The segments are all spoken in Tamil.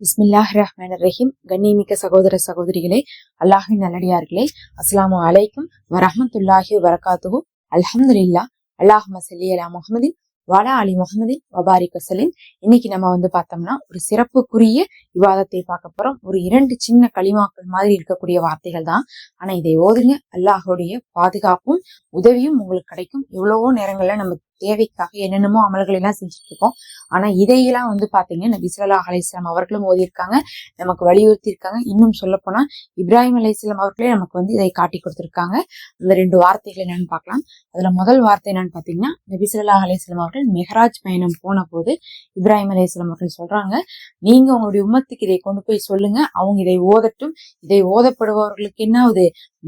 பிஸ்மில்லாஹ் ரஹ்மான் ரஹீம். கண்ணியமிக்க சகோதர சகோதரிகளே அல்லாஹின் நல்லடியார்களே அஸ்ஸலாமு அலைக்கும் வரஹமத்துல்லாஹி வரகாத்துகு அல்ஹம்துலில்லா அல்லாஹ் மசலி அலா முகமதின் வாலா அலி முகமதின் வபாரி வசலின் இன்னைக்கு நம்ம வந்து பார்த்தோம்னா ஒரு சிறப்புக்குரிய விவாதத்தை பார்க்க போறோம். ஒரு இரண்டு சின்ன களிமாக்கள் மாதிரி இருக்கக்கூடிய வார்த்தைகள் தான். ஆனா இதை ஓதுங்க. அல்லாஹுடைய பாதுகாப்பும் உதவியும் உங்களுக்கு கிடைக்கும். எவ்வளவோ நேரங்கள்ல நம்ம தேவைக்காக என்னென்னமோ அமல்கள் எல்லாம் செஞ்சுட்டு இருக்கோம் ஆனா இதையெல்லாம் வந்து பாத்தீங்கன்னா நபிசுல்லா ஸல்லல்லாஹு அவர்களும் ஓதியிருக்காங்க. நமக்கு வலியுறுத்தி இருக்காங்க இன்னும் சொல்ல போனா இப்ராஹிம் அலைஹிஸ்ஸலாம் அவர்களே நமக்கு வந்து இதை காட்டி கொடுத்திருக்காங்க. அந்த ரெண்டு வார்த்தைகள் என்னன்னு பார்க்கலாம் அதுல முதல் வார்த்தை என்னன்னு பாத்தீங்கன்னா நபிசுல்லா ஸல்லல்லாஹு அவர்கள் மெஹராஜ் பயணம் போன போது இப்ராஹிம் அலைஹிஸ்ஸலாம் அவர்கள் சொல்றாங்க நீங்க உங்களுடைய உம்மத்துக்கு இதை கொண்டு போய் சொல்லுங்க. அவங்க இதை ஓதட்டும். இதை ஓதப்படுபவர்களுக்கு என்ன ஆகுது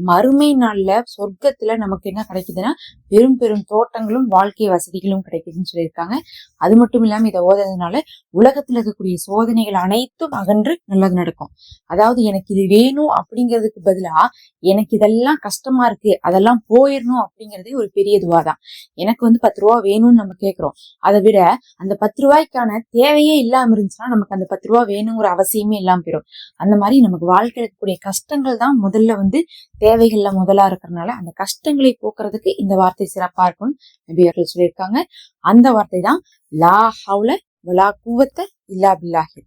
மறுமை நாள்ல சொர்க்கத்துல நமக்கு என்ன கிடைக்குதுன்னா பெரும் பெரும் தோட்டங்களும் வாழ்க்கை வசதிகளும் கிடைக்குதுன்னு சொல்லியிருக்காங்க அது மட்டும் இல்லாமல் இதை ஓதுறதுனால உலகத்துல இருக்கக்கூடிய சோதனைகள் அனைத்தும் அகன்று நல்லது நடக்கும். அதாவது எனக்கு இது வேணும் அப்படிங்கிறதுக்கு பதிலா எனக்கு இதெல்லாம் கஷ்டமா இருக்கு அதெல்லாம் போயிடணும் அப்படிங்கறதே ஒரு பெரிய துவா தான் எனக்கு வந்து பத்து ரூபா வேணும்னு நம்ம கேட்குறோம் அதை விட அந்த பத்து ரூபாய்க்கான தேவையே இல்லாமல் இருந்துச்சுன்னா நமக்கு அந்த பத்து ரூபா வேணுங்கிற அவசியமே இல்லாம போயிடும் அந்த மாதிரி நமக்கு வாழ்க்கையில இருக்கக்கூடிய கஷ்டங்கள் தான் முதல்ல வந்து தேவைகள்ல முதலா இருக்கிறதுனால அந்த கஷ்டங்களை போக்குறதுக்கு இந்த வார்த்தை சிறப்பா இருக்கும்னு நபியர்கள் சொல்லியிருக்காங்க. அந்த வார்த்தை தான் லா ஹவுல வலா கூவத்த இல்லா பில்லாஹி.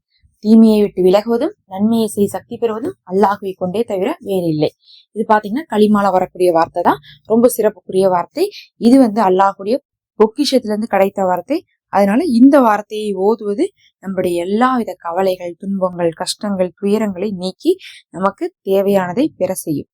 தீமையை விட்டு விலகுவதும் நன்மையை செய்ய சக்தி பெறுவதும் அல்லாஹுவை கொண்டே தவிர வேறு இல்லை. இது பாத்தீங்கன்னா களிமால வரக்கூடிய வார்த்தை தான் ரொம்ப சிறப்புக்குரிய வார்த்தை. இது வந்து அல்லாஹுடைய பொக்கிஷத்துலேருந்து கிடைத்த வார்த்தை. அதனால இந்த வார்த்தையை ஓதுவது நம்முடைய எல்லா வித கவலைகள் துன்பங்கள் கஷ்டங்கள் துயரங்களை நீக்கி நமக்கு தேவையானதை பெற செய்யும்.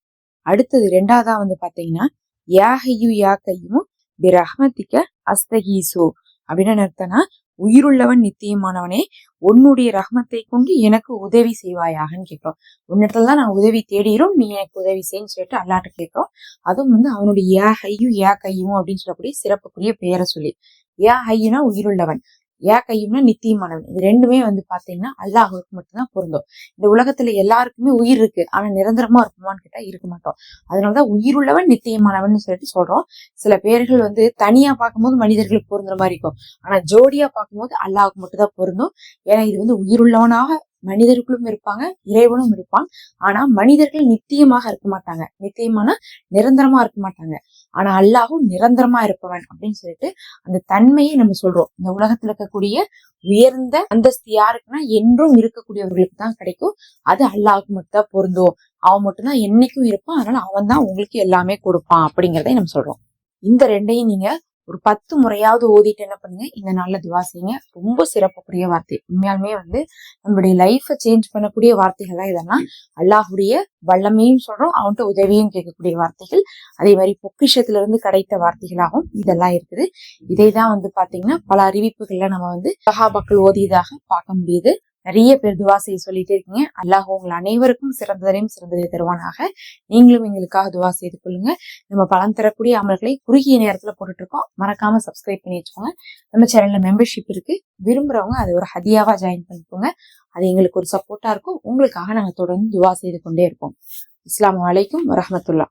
அடுத்தது ரெண்டாவதா வந்து பாத்தீங்கன்னா யாகையு யா கையும் பிரஹ்மத்திக்க அஸ்தகீசு அப்படின்னு நிறுத்தனா உயிருள்ளவன் நித்தியமானவனே உன்னுடைய ரஹ்மத்தை கொண்டு எனக்கு உதவி செய்வாயாகன்னு கேட்கிறோம். உன்னிடத்துல தான் நான் உதவி தேடுகிறோம் நீ எனக்கு உதவி செய்யன்னு சொல்லிட்டு அல்லாட்ட கேட்கிறோம். அதுவும் வந்து அவனுடைய ஏ ஹையும் ஏ கையும் அப்படின்னு சொல்லக்கூடிய சிறப்புக்குரிய பெயரை சொல்லி. ஏ ஹையுனா உயிருள்ளவன். ஏ கையும்னா நித்தியமானவன் இது ரெண்டுமே வந்து பாத்தீங்கன்னா அல்லாஹுக்கு மட்டும்தான் பொருந்தும். இந்த உலகத்துல எல்லாருக்குமே உயிர் இருக்கு. ஆனா நிரந்தரமா இருக்குமான்னு கேட்டா இருக்க மாட்டோம். அதனாலதான் உயிருள்ளவன் நித்தியமானவன் சொல்லிட்டு சொல்றோம். சில பேர்கள் வந்து தனியா பார்க்கும்போது மனிதர்களுக்கு பொருந்துற மாதிரி இருக்கும். ஆனா ஜோடியா பார்க்கும்போது அல்லாஹுக்கு மட்டும்தான் பொருந்தும். ஏன்னா இது வந்து உயிருள்ளவனாக மனிதர்களும் இருப்பாங்க இறைவனும் இருப்பான். ஆனா மனிதர்கள் நித்தியமாக இருக்க மாட்டாங்க. நித்தியமான நிரந்தரமா இருக்க மாட்டாங்க. ஆனா அல்லாஹும் நிரந்தரமா இருப்பவன் அப்படின்னு சொல்லிட்டு அந்த தன்மையை நம்ம சொல்றோம். இந்த உலகத்துல இருக்கக்கூடிய உயர்ந்த அந்தஸ்து யாருக்குன்னா என்றும் இருக்கக்கூடியவர்களுக்கு தான் கிடைக்கும். அது அல்லாஹுக்கு மட்டும்தான் பொருந்தும். அவன் மட்டும்தான் என்னைக்கும் இருப்பான். அதனால அவன் தான் உங்களுக்கு எல்லாமே கொடுப்பான் அப்படிங்கிறதை நம்ம சொல்றோம். இந்த ரெண்டையும் நீங்க ஒரு பத்து முறையாவது ஓதிட்டு என்ன பண்ணுங்க? இந்த நாள்ல துவா செய்யுங்க. ரொம்ப சிறப்புக்குரிய வார்த்தை. உண்மையாலுமே வந்து நம்மளுடைய லைஃபை சேஞ்ச் பண்ணக்கூடிய வார்த்தைகள் தான் இதெல்லாம். அல்லாஹுடைய வல்லமையும் சொல்றோம் அவன்கிட்ட உதவியும் கேட்கக்கூடிய வார்த்தைகள். அதே மாதிரி பொக்கிஷத்துல இருந்து கிடைத்த வார்த்தைகளாகவும் இதெல்லாம் இருக்குது. இதை தான் வந்து பாத்தீங்கன்னா பல அறிவிப்புகள்ல நம்ம வந்து சகாபாக்கள் ஓதியதாக பார்க்க முடியுது. நிறைய பேர் துவா செய்ய சொல்லிட்டே இருக்கீங்க. அல்லாஹ் உங்கள் அனைவருக்கும் சிறந்ததையும் சிறந்ததை தருவானாக. நீங்களும் எங்களுக்காக துவா செய்து கொள்ளுங்க. நம்ம பலன் தரக்கூடிய அமல்களை குறுகிய நேரத்துல போட்டுட்டு இருக்கோம் மறக்காம சப்ஸ்கிரைப் பண்ணி வச்சுக்கோங்க. நம்ம சேனல்ல மெம்பர்ஷிப் இருக்கு. விரும்புறவங்க அதை ஒரு ஹதியாவா ஜாயின் பண்ணிக்கோங்க. அது எங்களுக்கு ஒரு சப்போர்ட்டா இருக்கும். உங்களுக்காக நாங்க தொடர்ந்து துவா செய்து கொண்டே இருப்போம். இஸ்லாம் அலைக்கும் வரமத்துல்லா